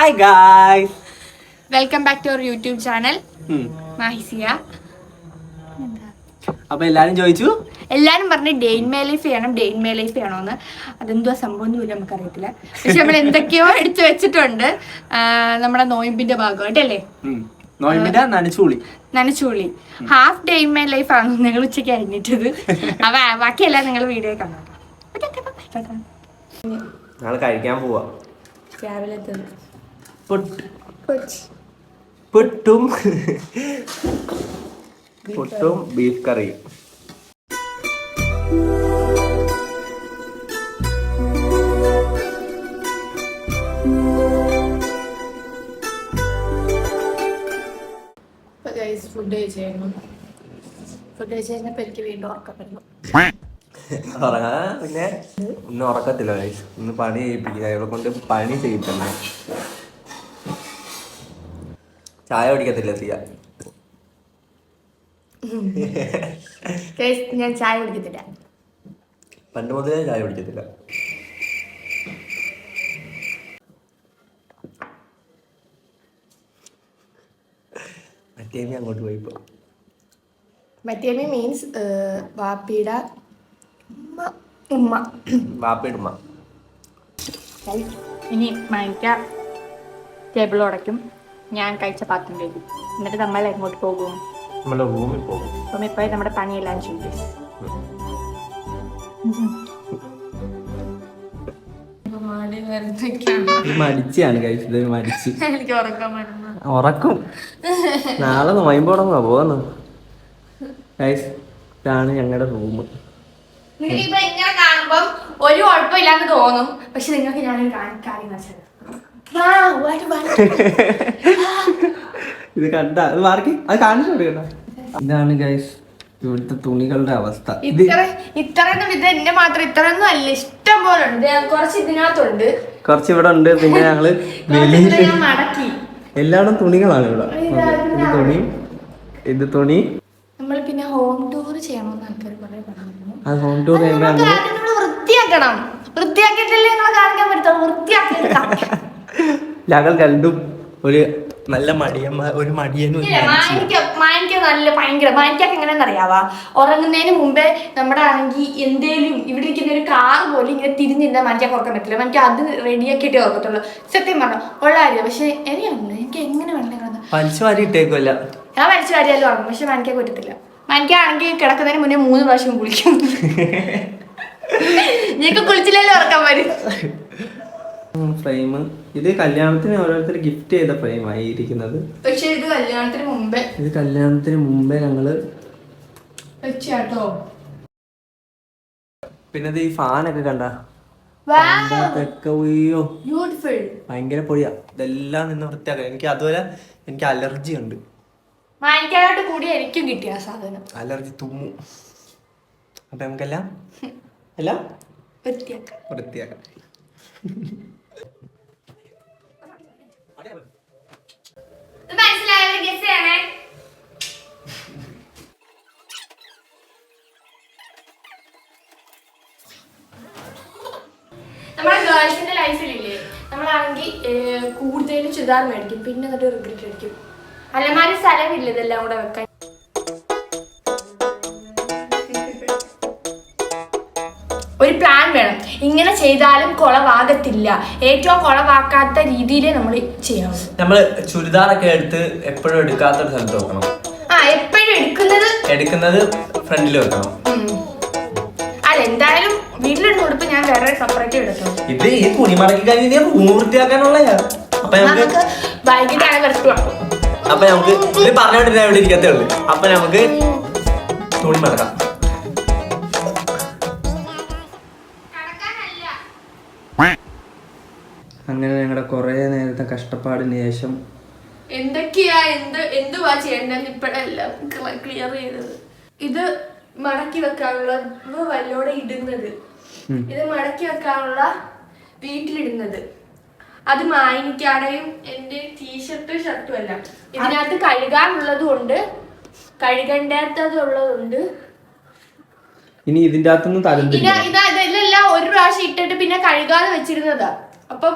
Hi guys welcome back to our YouTube channel മാഹിസിയ അപ്പൊ എല്ലാരും ചോദിച്ചു? എല്ലാരും പറഞ്ഞു ഡെയിൻ മേ ലൈഫ് ചെയ്യണം ഡെയിൻ മേ ലൈഫ് ചെയ്യണമെന്ന് അതെന്തോ സംഭവം ഒന്നും ഇല്ല നമുക്കറിയത്തില്ല. പക്ഷെ നമ്മൾ എന്തൊക്കെയോ എടുത്തു വെച്ചിട്ടുണ്ട്. നമ്മുടെ നോയമ്പിന്റെ ഭാഗമായിട്ടല്ലേ? നനച്ചുള്ളി half day in my life ആണ് നിങ്ങൾ ഉച്ചയ്ക്ക് അറിഞ്ഞിട്ടത്. അവ ബാക്കിയെല്ലാം നിങ്ങൾ വീഡിയോ കാണാം കഴിക്കാൻ പോവാ. രാവിലെ പുട്ട്. പുട്ടും. ബീഫ് കറിയും ഫുഡ് കഴിച്ചായിരുന്നു. ഫുഡ് കഴിച്ച് കഴിഞ്ഞപ്പോൾ എനിക്ക് വീണ്ടും ഉറക്കം വരുന്നു ഉറങ്ങാ? പിന്നെ? ഇന്ന് ഉറക്കത്തില്ല ഇന്ന് പണി ചെയ്യിപ്പിക്കുക. ഇവളെ കൊണ്ട് പണി ചെയ്യിപ്പില്ല ചായ കുടിക്കത്തില്ല സിയ ഞാൻ ചായ കുടിക്കത്തില്ല. പണ്ട് മുതലേ ചായ കുടിക്കത്തില്ല. മറ്റേമി അങ്ങോട്ട് പോയിപ്പോ മറ്റേമി മീൻസ് വാപ്പിയുടെ ഉമ്മ ഉമ്മ. വാപ്പിടുമ്മ ഇനി മണിക്ക ടേബിൾ ഉടയ്ക്കും ഞാൻ കഴിച്ച പാത്രം കഴിക്കും. എന്നിട്ട് നമ്മൾ എങ്ങോട്ട് പോകും? നമ്മളെ റൂമിൽ പോകും. റൂമിൽ പോയി നമ്മുടെ പണിയെല്ലാം ചെയ്യും. മടിച്ചാണ് കഴിച്ചത് ഇത് മടിച്ച്. എനിക്ക് ഉറക്കം വരുന്നു ഉറക്കും. നാളെ നോയമ്പ് തുടങ്ങുക പോന്നു ഗൈസ് ഇതാണ് ഞങ്ങളുടെ റൂം ഇങ്ങനെ കാണുമ്പോൾ ഒരു കുഴപ്പമില്ലാന്ന് തോന്നും. പക്ഷെ നിങ്ങൾക്ക് ഞാൻ കാര്യം കാര്യം കാണിച്ചത് ഇത് കണ്ട അത് മാർക്കി അത് കാണിച്ചു കൊടുക്കണ്ട ഇതാണ് ഗൈസ് ഇവിടുത്തെ തുണികളുടെ അവസ്ഥ. ഇത് ഇത്ര ഇത്രയൊന്നും ഇത് എന്റെ മാത്രം ഇത്രയൊന്നും അല്ല ഇഷ്ടം പോലെ ഉണ്ട്. ദേ കുറച്ച് ഇതിനകത്തുണ്ട്. കുറച്ച് ഇവിടെ ഉണ്ട് പിന്നെ ഞങ്ങൾ മടക്കി. എല്ലായിടും തുണികളാണ് ഇവിടെ. ഇത് തുണി ഇത് തുണി. നമ്മൾ പിന്നെ ഹോം ടൂർ ചെയ്യണമെന്ന് ആൾക്കാർ അത് ഹോം ടൂർ ചെയ്യുമ്പോൾ വൃത്തിയാക്കണം. വൃത്തിയാക്കിയിട്ടല്ലേ നിങ്ങളെ കാണിക്കാൻ പറ്റുള്ളൂ വൃത്തിയാക്കിയിട്ട് കാണിക്കാം. ഞങ്ങൾ രണ്ടും ഒരു നല്ല മടിയന്മാർ ഒരു മടിയനും മാനിക്ക മാനിക്ക നല്ല ഭയങ്കര മാനിക്കൊക്കെ എങ്ങനെയാണെന്ന് അറിയാവാ ഉറങ്ങുന്നതിന് മുമ്പേ നമ്മുടെ ആണെങ്കിൽ എന്തേലും ഇവിടെ ഇരിക്കുന്ന ഒരു കാർ പോലും ഇങ്ങനെ തിരിഞ്ഞിരുന്നാൽ മാനിക്കാൻ ഉറക്കാൻ പറ്റില്ല. മാനിക്ക് അത് റെഡിയാക്കിയിട്ടേ ഉറക്കത്തുള്ളൂ. സത്യം പറഞ്ഞു ഉള്ള കാര്യം പക്ഷെ എനിക്കുണ്ട് എനിക്ക് എങ്ങനെ വേണം കിടന്ന്? വലിച്ചു വാരി ഇട്ടേക്കുമല്ല ഞാൻ മരിച്ച വാരിയാലും ഉറങ്ങും പക്ഷെ മാനിക്കാൻ പറ്റത്തില്ല. മാനിക്കാണെങ്കിൽ കിടക്കുന്നതിന് മുന്നേ മൂന്ന് പ്രാവശ്യം കുളിക്കും. നിനക്ക് കുളിച്ചില്ലല്ലോ ഉറക്കാൻ വരും. ഫ്രെയിം. ഇത് കല്യാണത്തിന് ഓരോരുത്തർ ഗിഫ്റ്റ് ചെയ്ത ഫ്രെയിമായി ഇരിക്കുന്നത്. പക്ഷേ ഇത് കല്യാണത്തിന് മുമ്പേ. ഇത് കല്യാണത്തിന് മുമ്പേ ഞങ്ങൾ വെച്ചാട്ടോ. പിന്നെ ഈ ഫാനൊക്കെ കണ്ട? ഭയങ്കര പൊടിയാ. ഇതെല്ലാം നിന്ന് വൃത്തിയാക്കാം എനിക്ക് അതുപോലെ എനിക്ക് അലർജി ഉണ്ട്. കൂടി എനിക്കും കിട്ടിയ സാധനം. അലർജി തുമ്മു. അപ്പൊ നമുക്കെല്ലാം? എല്ലാം? വൃത്തിയാക്കാം. വൃത്തിയാക്കാം ഇത് മനസ്സിലായവർ ഗസ് ചെയ്യണേ? നമ്മുടെ ഗേൾസിന്റെ ലൈഫിലില്ലേ നമ്മളാണെങ്കിൽ കൂടുതൽ ചുരിദാർ മേടിക്കും. പിന്നെ എന്നിട്ട് റിഗ്രറ്റ് അടിക്കും. അലമാരി സ്ഥലമില്ല ഇതെല്ലാം കൂടെ വെക്കാൻ. ഇങ്ങനെ ചെയ്താലും കുളവാകത്തില്ല. ഏറ്റവും കുളവാക്കാത്ത രീതിയിൽ നമ്മൾ ചെയ്യാവൂ. നമ്മൾ ചുരിദാറൊക്കെ എടുത്ത് എപ്പോഴും എടുക്കാത്തൊരു സ്ഥലത്ത് വെക്കണം. ആ എപ്പോഴും എടുക്കുന്നത് എടുക്കുന്നത് ഫ്രണ്ടിൽ വെക്കണം. അല്ല എന്തായാലും വീട്ടിലിടുന്ന ഉടുപ്പ് ഞാൻ വേറെ സെപ്പറേറ്റ് എടുക്കും. ഇത് ഈ തുണി മടക്കി കഴിഞ്ഞാൽ റൂം വൃത്തിയാക്കാനുള്ളയാ അപ്പൊ നമുക്ക് വൈകിട്ടാണ് വരട്ടുക അപ്പൊ നമുക്ക് ഇത് പറഞ്ഞോണ്ടിരുന്ന ഇവിടെ ഇരിക്കത്തേ ഉള്ളു. അപ്പൊ നമുക്ക് തുണി മടക്കാം. അങ്ങനെ ഞങ്ങളുടെ കുറെ നേരത്തെ കഷ്ടപ്പാടിന് ശേഷം എന്തൊക്കെയാ? എന്ത് എന്തുവാ ചെയ്യണ്ടത്? ഇപ്പോഴല്ല ക്ലിയർ ചെയ്തത്. ഇത് മടക്കി വെക്കാനുള്ള വല്ലോടെ ഇടുന്നത്. ഇത് മടക്കി വെക്കാനുള്ള വീട്ടിലിടുന്നത്. അത് മായനിക്കാടെയും എന്റെ ടീഷർട്ട് ഷർട്ടും അല്ല ഇതിനകത്ത് കഴുകാനുള്ളതും ഉണ്ട്. കഴുകണ്ടാത്തത് ഉള്ളതുണ്ട് ഇനി ഇതിന്റെ അകത്തുനിന്ന് ഇതെല്ലാം ഒരു പ്രാവശ്യം ഇട്ടിട്ട് പിന്നെ കഴുകാതെ വെച്ചിരുന്നതാ. അപ്പം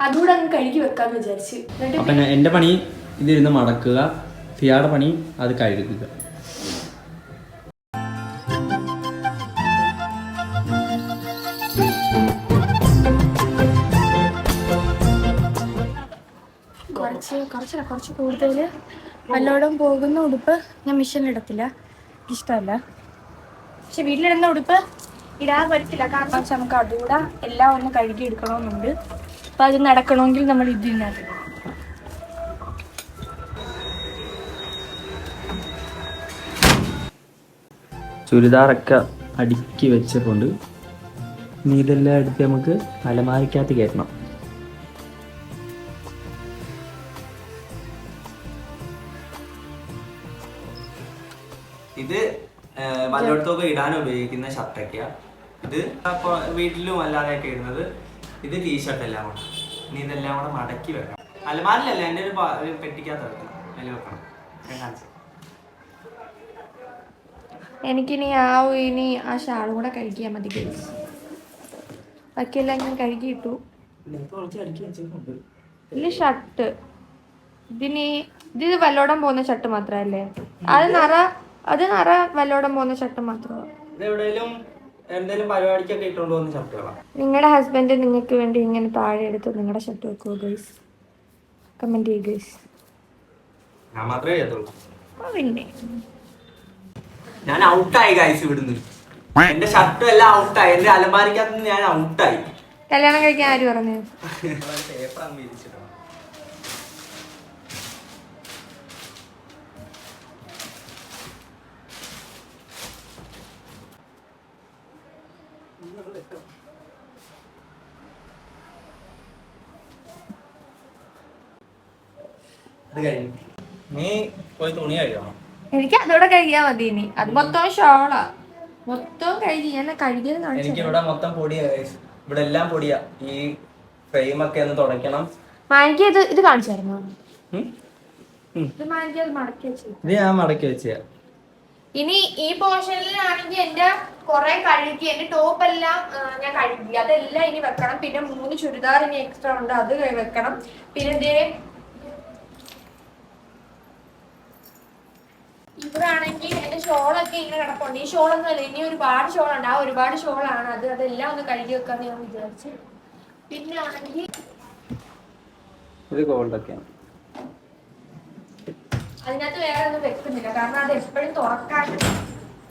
അതുകൂടെ അങ്ങ് കഴുകി വെക്കാന്ന് വിചാരിച്ചു. എന്നിട്ട് അപ്പം എന്റെ പണി ഇതിരുന്ന് മടക്കുക. ഫിയാടെ പണി അത് കഴുകുക. കുറച്ച് കുറച്ചല്ല കുറച്ച് കൂടുതൽ വല്ലോടും പോകുന്ന ഉടുപ്പ് ഞാൻ മിഷീനിൽ ഇടത്തില്ല ഇഷ്ടമല്ല പക്ഷെ വീട്ടിലിടുന്ന ഉടുപ്പ് ഇടാൻ പറ്റില്ല കാരണം നമുക്ക് അതുകൂടെ എല്ലാം ഒന്ന് കഴുകി എടുക്കണമെന്നുണ്ട് അപ്പം അത് നടക്കണമെങ്കിൽ നമ്മൾ ഇത് ഇതിനകത്ത്. ചുരിദാറൊക്കെ അടുക്കി വെച്ചിട്ടുണ്ട് ഇനി ഇതെല്ലാം എടുത്ത് നമുക്ക് അലമാരിക്കകത്ത് കയറ്റണം ഇത് വല്ലയിടത്തൊക്കെ ഇടാൻ ഉപയോഗിക്കുന്ന ഷർട്ടൊക്കെയാണ് ഇത് വീട്ടിലും അല്ലാതെയൊക്കെ ഇടുന്നത് ഇത് ടീഷർട്ട് എല്ലാം കൂടെ. ഇനി ഇതെല്ലാം കൂടെ മടക്കി വെക്കണം. അലമാരിലല്ല എന്റെ ഒരു പെട്ടിക്കകത്ത് വെക്കണം അതിൽ വെക്കണം. ഞാൻ കാണിച്ചു എനിക്കിനി ആ ഇനി ആ ഷാളും കൂടെ കഴുകിയാൽ മതി ഗൈസ് ബാക്കിയെല്ലാം ഞാൻ കഴുകിയിട്ടു. ഇല്ല ഷർട്ട്. ഇതിന് ഇത് വല്ലോടം പോകുന്ന ഷർട്ട് മാത്രല്ലേ അത് നിറ അത് നിറ വല്ലോടം പോകുന്ന ഷർട്ട് മാത്രമാണ് എന്തെങ്കിലും പരിപാടിക്കൊക്കെ ഇട്ടുകൊണ്ട് പോകുന്ന ഷർട്ടുകളാണ് നിങ്ങളുടെ ഹസ്ബൻഡ് നിങ്ങൾക്ക് വേണ്ടി ഇങ്ങനെ താഴെ എടുത്ത് നിങ്ങളുടെ ഷർട്ട് വെക്കുമോ ഗൈസ് കമന്റ് ചെയ്യുക ഗൈസ് ഞാൻ മാത്രമേ ചെയ്യത്തുള്ളൂ. പിന്നെ. ഞാൻ ഔട്ടായി ഗൈസ് ഇവിടുന്ന്. എന്റെ ഷർട്ടും എല്ലാം ഔട്ടായി എന്റെ അലമാരിക്കകത്ത് ഞാൻ ഔട്ടായി കല്യാണം കഴിക്കാൻ ആര് പറഞ്ഞു? അത് കഴിഞ്ഞു. നീ പോയി തുണി കഴിക്കണം എനിക്ക് അതോടെ കഴുകിയാ മതി ഇനി. അത് മൊത്തം ഷോളാ. മൊത്തം കഴുകി. ഞാൻ കഴുകിയത് എനിക്ക് കാണിച്ചു ഇവിടെ മൊത്തം പൊടിയാ guys. ഇവിടെ എല്ലാം പൊടിയാ. ഈ ഫ്രെയിം ഒക്കെ ഒന്ന് തുടയ്ക്കണം. മാനിക്ക് ഇത് ഇത് കാണിച്ചായിരുന്നു ഉം? ഉം. ഇത് മാനിക്ക് അത് മടക്കി വെച്ചു. ഇത് ഞാൻ മടക്കി വെച്ച ഇനി ഈ പോർഷനിലാണെങ്കിൽ എന്റെ കുറെ കഴുകി എന്റെ ടോപ്പ് എല്ലാം ആ, ഞാൻ കഴുകി. അതെല്ലാം ഇനി വെക്കണം. പിന്നെ മൂന്ന് ചുരിദാർ ഇനി എക്സ്ട്രാ ഉണ്ട്. അത് വെക്കണം. പിന്നെ ദേ ഇവിടെ ആണെങ്കിൽ എന്റെ ഷോളൊക്കെ ഇങ്ങനെ കിടപ്പുണ്ട്. ഈ ഷോളൊന്നും അല്ല ഇനി ഒരുപാട് ഷോളുണ്ട്. ആ ഒരുപാട് ഷോളാണ്. അത് അതെല്ലാം ഒന്ന് കഴുകി വെക്കാന്ന് ഞാൻ വിചാരിച്ചു. പിന്നെ ആണെങ്കിൽ ഇത് ഗോൾഡൊക്കെയാണ്. അതിനകത്ത് വേറെ ഒന്നും വെക്കുന്നില്ല. കാരണം അത് എപ്പോഴും തുറക്കാൻ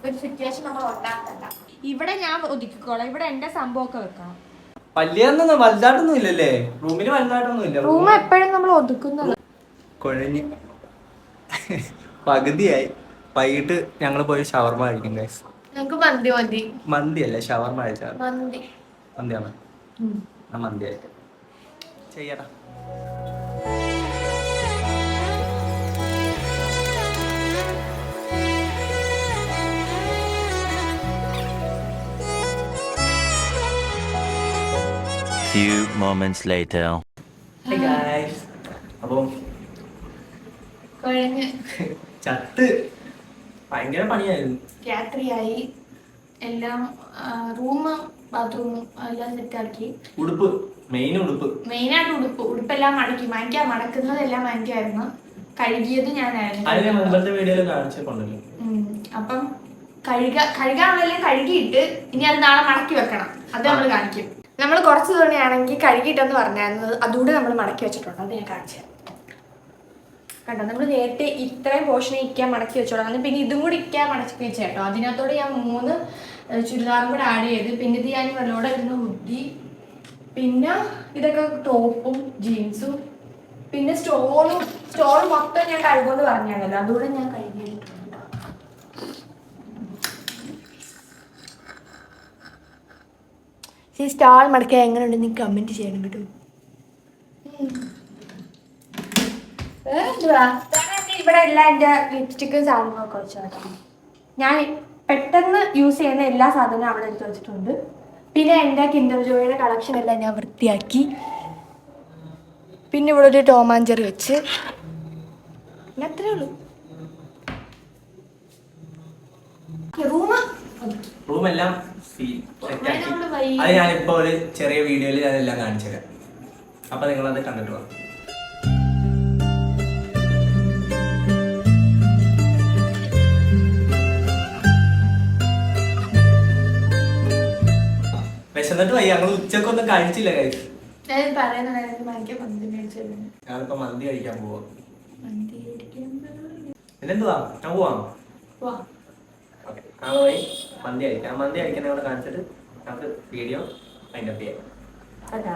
ഒരു സിറ്റുവേഷൻ നമ്മൾ ഉണ്ടാക്കണ്ട. ഇവിടെ ഞാൻ ഒതുക്കിക്കോളാം. ഇവിടെ എന്റെ സംഭവമൊക്കെ വെക്കാം. വലിയൊന്നും വലുതായിട്ടൊന്നും ഇല്ലല്ലേ? റൂമിൽ വലുതായിട്ടൊന്നും ഇല്ല. റൂം എപ്പോഴും നമ്മൾ ഒതുക്കുന്നത്. കുഴഞ്ഞ് പകുതിയായി. വൈകിട്ട് ഞങ്ങൾ പോയി ഷവർമ കഴിക്കും ഗൈസ് ഞങ്ങക്ക് മന്തി മതി. മന്തി അല്ലേ? ഷവർമ കഴിച്ചാൽ മന്തി. മന്തിയാണ് ആ മന്തി ആയിട്ട് ചെയ്യടാ. Few moments later. Hey guys. അപ്പം ചത്ത്. ഭയങ്കര പണിയായിരുന്നു. രാത്രിയായി. എല്ലാം റൂം ബാത്റൂം എല്ലാം സെറ്റാക്കി ഉടുപ്പ് മെയിൻ ഉടുപ്പ്. മെയിനായിട്ട് ഉടുപ്പ്. ഉടുപ്പെല്ലാം മടക്കി. മാനിക്കാ മടക്കുന്നതെല്ലാം മാനിക്കായിരുന്നു കഴുകിയത് അതിന് ഞാനായിരുന്നു മുമ്പത്തെ വീഡിയോയിൽ കാണിച്ചിട്ടുണ്ടല്ലോ. ഉം. അപ്പം കഴുക കഴുകാനുള്ളതെല്ലാം കഴുകിയിട്ട് ഇനി അത് നാളെ മടക്കി വെക്കണം. അത് നമ്മൾ കാണിക്കും. നമ്മൾ കുറച്ച് തുണിയാണെങ്കിൽ കഴുകിയിട്ടെന്ന് പറഞ്ഞായിരുന്നു. അതുകൂടെ നമ്മൾ മടക്കി വെച്ചിട്ടുണ്ട്. അത് ഞാൻ കാണിച്ചു തരാം. കണ്ടോ നമ്മൾ നേരത്തെ ഇത്രയും പോർഷൻ ഇരിക്കാൻ മടക്കി വെച്ചോളാം. പിന്നെ ഇതും കൂടി ഇരിക്കാൻ മടക്കി വെച്ച കേട്ടോ. അതിനകത്തോടെ ഞാൻ മൂന്ന് ചുരിദാറും കൂടെ ആഡ് ചെയ്ത് പിന്നെ ഇത് ഞാൻ വെള്ളോടെ ഇരുന്ന് ഹുഡി പിന്നെ ഇതൊക്കെ ടോപ്പും ജീൻസും പിന്നെ സ്റ്റോളും സ്റ്റോൾ മൊത്തം ഞാൻ കഴുകുമെന്ന് പറഞ്ഞാണല്ലോ അതുകൂടെ ഞാൻ കഴുകിയിട്ടുണ്ട് ഈ സ്റ്റാൾ മടക്കാൻ എങ്ങനെയുണ്ടെന്ന് കമന്റ് ചെയ്യണം കേട്ടോ എന്തുവാ ഇവിടെ എല്ലാം എന്റെ ലിപ്സ്റ്റിക്കും സാധനങ്ങളൊക്കെ വെച്ചിട്ടുണ്ട് ഞാൻ പെട്ടെന്ന് യൂസ് ചെയ്യുന്ന എല്ലാ സാധനവും അവിടെ എടുത്ത് വെച്ചിട്ടുണ്ട്. പിന്നെ എന്റെ കിൻഡർ ജോയുടെ കളക്ഷൻ എല്ലാം ഞാൻ വൃത്തിയാക്കി. പിന്നെ ഇവിടെ ഒരു ടോമാഞ്ചറി വെച്ച്. പിന്നെ അത്രേ ഉള്ളൂ. റൂം റൂമെല്ലാം നമ്മൾ വൈകി- അത് ഞാനിപ്പോ ഒരു ചെറിയ വീഡിയോയിൽ ഞാനെല്ലാം കാണിച്ചു തരാം അപ്പൊ നിങ്ങളത് കണ്ടിട്ട് വാ. വിശന്നിട്ട് വയ്യ. ഞങ്ങൾ ഉച്ചക്കൊന്നും കഴിച്ചില്ല കഴിച്ചു ഞാൻ പറയുന്നുണ്ടായിരുന്നു മാനിക്കാൻ മന്തി മേടിച്ചു തരുന്നു. ഞാനിപ്പോ മന്തി കഴിക്കാൻ പോവാ. മന്തി. പിന്നെന്തുവാ? ഞാൻ പോവാം. വാ ആ പോയി മന്തി കഴിക്കാം. മന്തി കഴിക്കാൻ ഇവിടെ കാണിച്ചിട്ട് നമുക്ക് വീഡിയോ അതിന്റെ ചെയ്യാം. അതാ.